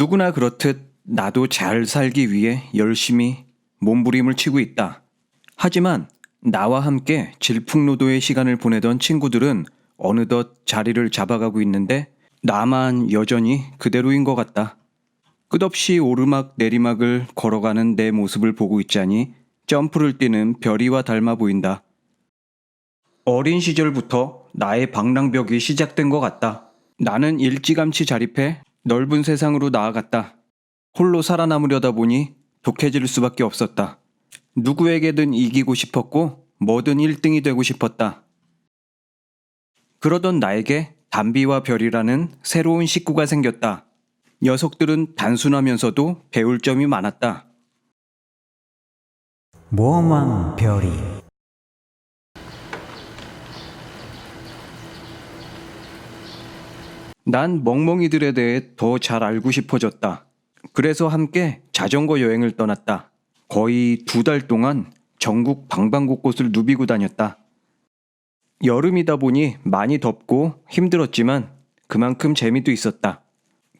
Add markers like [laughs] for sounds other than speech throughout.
누구나 그렇듯 나도 잘 살기 위해 열심히 몸부림을 치고 있다. 하지만 나와 함께 질풍노도의 시간을 보내던 친구들은 어느덧 자리를 잡아가고 있는데 나만 여전히 그대로인 것 같다. 끝없이 오르막 내리막을 걸어가는 내 모습을 보고 있자니 점프를 뛰는 별이와 닮아 보인다. 어린 시절부터 나의 방랑벽이 시작된 것 같다. 나는 일찌감치 자립해 넓은 세상으로 나아갔다. 홀로 살아남으려다 보니 독해질 수밖에 없었다. 누구에게든 이기고 싶었고 뭐든 1등이 되고 싶었다. 그러던 나에게 담비와 별이라는 새로운 식구가 생겼다. 녀석들은 단순하면서도 배울 점이 많았다. 모험왕 별이 난 멍멍이들에 대해 더 잘 알고 싶어졌다. 그래서 함께 자전거 여행을 떠났다. 거의 두 달 동안 전국 방방곳곳을 누비고 다녔다. 여름이다 보니 많이 덥고 힘들었지만 그만큼 재미도 있었다.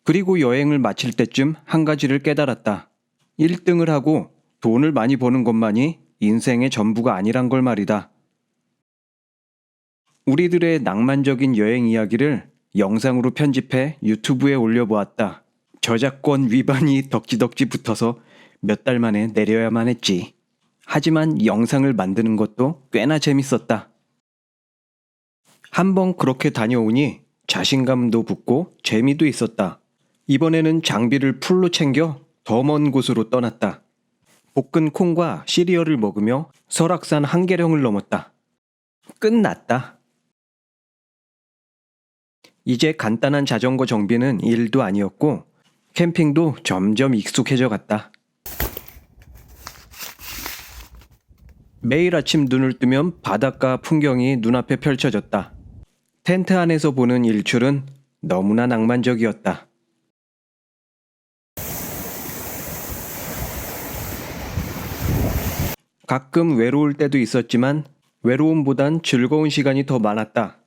그리고 여행을 마칠 때쯤 한 가지를 깨달았다. 1등을 하고 돈을 많이 버는 것만이 인생의 전부가 아니란 걸 말이다. 우리들의 낭만적인 여행 이야기를 영상으로 편집해 유튜브에 올려보았다. 저작권 위반이 덕지덕지 붙어서 몇 달 만에 내려야만 했지. 하지만 영상을 만드는 것도 꽤나 재밌었다. 한번 그렇게 다녀오니 자신감도 붙고 재미도 있었다. 이번에는 장비를 풀로 챙겨 더 먼 곳으로 떠났다. 볶은 콩과 시리얼을 먹으며 설악산 한계령을 넘었다. 끝났다. 이제 간단한 자전거 정비는 일도 아니었고 캠핑도 점점 익숙해져 갔다. 매일 아침 눈을 뜨면 바닷가 풍경이 눈앞에 펼쳐졌다. 텐트 안에서 보는 일출은 너무나 낭만적이었다. 가끔 외로울 때도 있었지만 외로움보단 즐거운 시간이 더 많았다.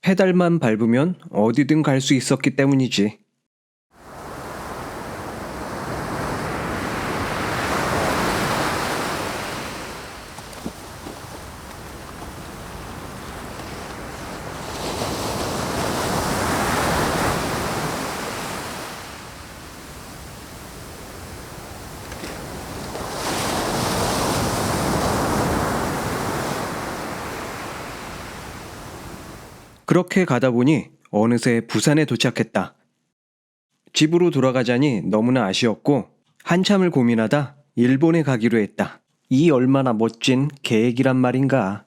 페달만 밟으면 어디든 갈 수 있었기 때문이지. 그렇게 가다 보니 어느새 부산에 도착했다. 집으로 돌아가자니 너무나 아쉬웠고 한참을 고민하다 일본에 가기로 했다. 이 얼마나 멋진 계획이란 말인가.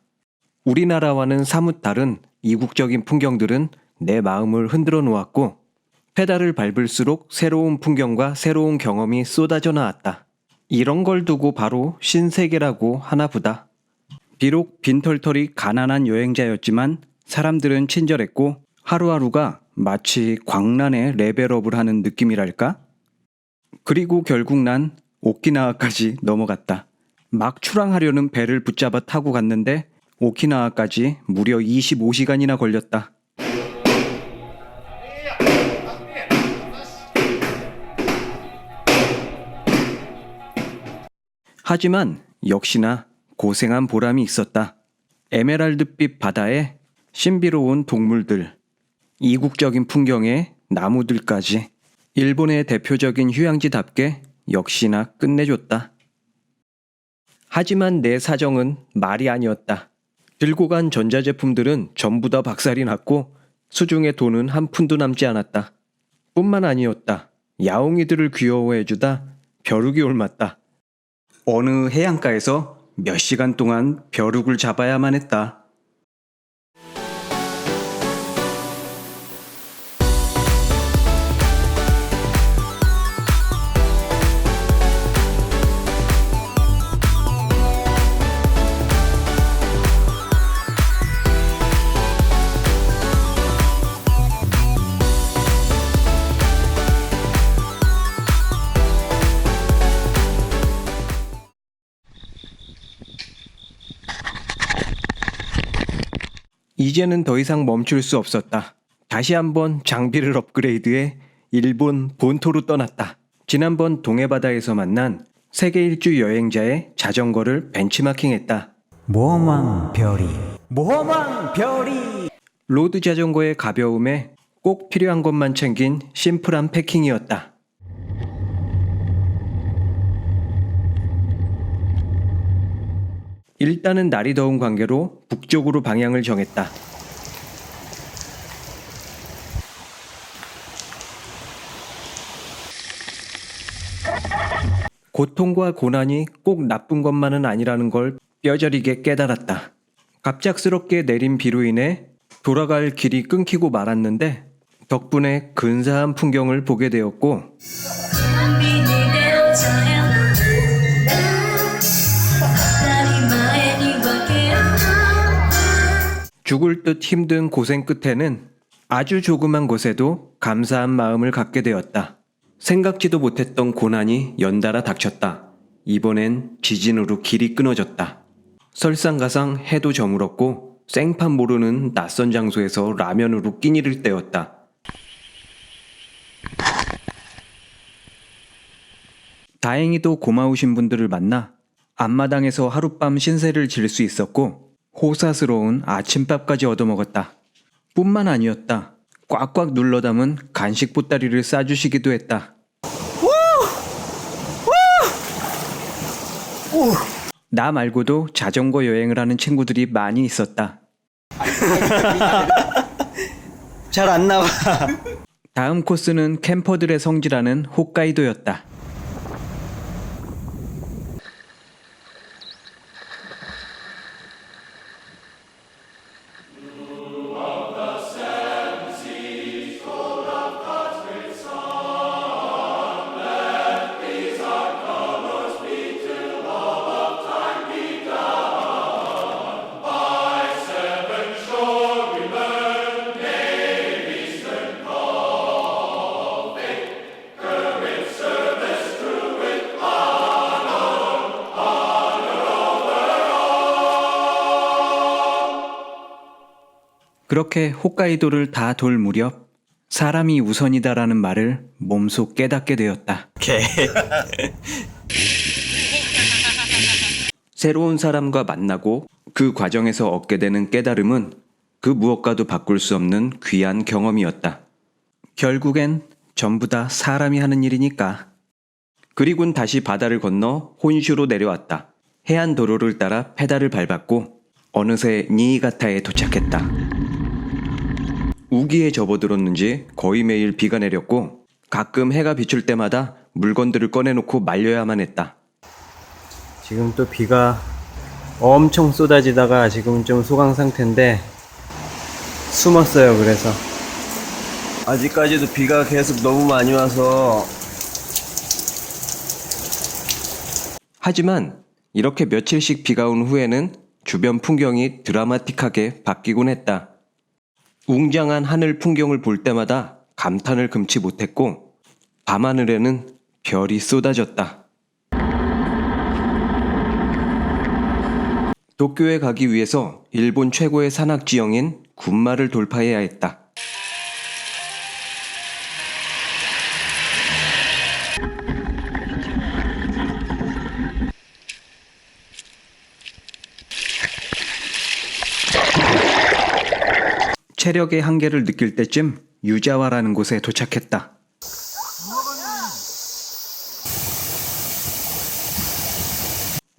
우리나라와는 사뭇 다른 이국적인 풍경들은 내 마음을 흔들어 놓았고 페달을 밟을수록 새로운 풍경과 새로운 경험이 쏟아져 나왔다. 이런 걸 두고 바로 신세계라고 하나 보다. 비록 빈털털이 가난한 여행자였지만 사람들은 친절했고 하루하루가 마치 광란의 레벨업을 하는 느낌이랄까? 그리고 결국 난 오키나와까지 넘어갔다. 막 출항하려는 배를 붙잡아 타고 갔는데 오키나와까지 무려 25시간이나 걸렸다. 하지만 역시나 고생한 보람이 있었다. 에메랄드빛 바다에 신비로운 동물들, 이국적인 풍경에 나무들까지 일본의 대표적인 휴양지답게 역시나 끝내줬다. 하지만 내 사정은 말이 아니었다. 들고 간 전자제품들은 전부 다 박살이 났고 수중에 돈은 한 푼도 남지 않았다. 뿐만 아니었다. 야옹이들을 귀여워해주다 벼룩이 옮았다. 어느 해안가에서 몇 시간 동안 벼룩을 잡아야만 했다. 이제는 더 이상 멈출 수 없었다. 다시 한번 장비를 업그레이드해 일본 본토로 떠났다. 지난번 동해바다에서 만난 세계 일주 여행자의 자전거를 벤치마킹했다. 모험왕 별이 모험왕 별이 로드 자전거의 가벼움에 꼭 필요한 것만 챙긴 심플한 패킹이었다. 일단은 날이 더운 관계로 북쪽으로 방향을 정했다. 고통과 고난이 꼭 나쁜 것만은 아니라는 걸 뼈저리게 깨달았다. 갑작스럽게 내린 비로 인해 돌아갈 길이 끊기고 말았는데 덕분에 근사한 풍경을 보게 되었고 죽을 듯 힘든 고생 끝에는 아주 조그만 곳에도 감사한 마음을 갖게 되었다. 생각지도 못했던 고난이 연달아 닥쳤다. 이번엔 지진으로 길이 끊어졌다. 설상가상 해도 저물었고 생판 모르는 낯선 장소에서 라면으로 끼니를 때웠다. 다행히도 고마우신 분들을 만나 앞마당에서 하룻밤 신세를 질 수 있었고 호사스러운 아침밥까지 얻어먹었다. 뿐만 아니었다. 꽉꽉 눌러 담은 간식 보따리를 싸주시기도 했다. 나 말고도 자전거 여행을 하는 친구들이 많이 있었다. [laughs] 잘 안 나와. 다음 코스는 캠퍼들의 성지라는 홋카이도였다. 그렇게 홋카이도를 다 돌 무렵 사람이 우선이다라는 말을 몸소 깨닫게 되었다. 새로운 사람과 만나고 그 과정에서 얻게 되는 깨달음은 그 무엇과도 바꿀 수 없는 귀한 경험이었다. 결국엔 전부 다 사람이 하는 일이니까. 그리곤 다시 바다를 건너 혼슈로 내려왔다. 해안 도로를 따라 페달을 밟았고 어느새 니이가타에 도착했다. 우기에 접어들었는지 거의 매일 비가 내렸고 가끔 해가 비출 때마다 물건들을 꺼내놓고 말려야만 했다. 지금 또 비가 엄청 쏟아지다가 지금 좀 소강 상태인데 숨었어요. 그래서 아직까지도 비가 계속 너무 많이 와서 하지만 이렇게 며칠씩 비가 온 후에는 주변 풍경이 드라마틱하게 바뀌곤 했다. 웅장한 하늘 풍경을 볼 때마다 감탄을 금치 못했고 밤하늘에는 별이 쏟아졌다. 도쿄에 가기 위해서 일본 최고의 산악 지형인 군마를 돌파해야 했다. 체력의 한계를 느낄 때쯤 유자와라는 곳에 도착했다.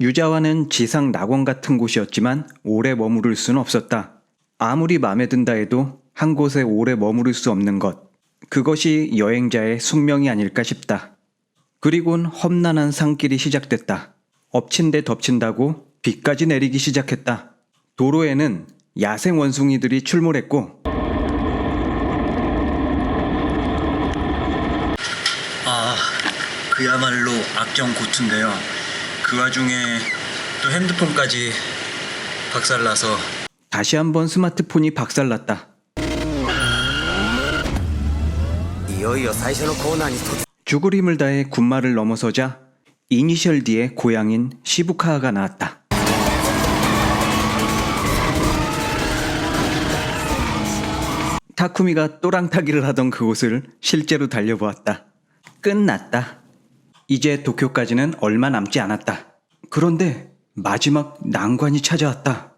유자와는 지상 낙원 같은 곳이었지만 오래 머무를 수는 없었다. 아무리 마음에 든다 해도 한 곳에 오래 머무를 수 없는 것. 그것이 여행자의 숙명이 아닐까 싶다. 그리곤 험난한 산길이 시작됐다. 엎친 데 덮친다고 비까지 내리기 시작했다. 도로에는 야생 원숭이들이 출몰했고 아, 그야말로 악정 고투인데요. 그 와중에 또 핸드폰까지 박살나서 다시 한번 스마트폰이 박살났다. いよいよ最初のコーナーに突 죽을 힘을 다해 군마를 넘어서자 이니셜 D의 고향인 시부카아가 나왔다. 타쿠미가 또랑타기를 하던 그곳을 실제로 달려보았다. 끝났다. 이제 도쿄까지는 얼마 남지 않았다. 그런데 마지막 난관이 찾아왔다.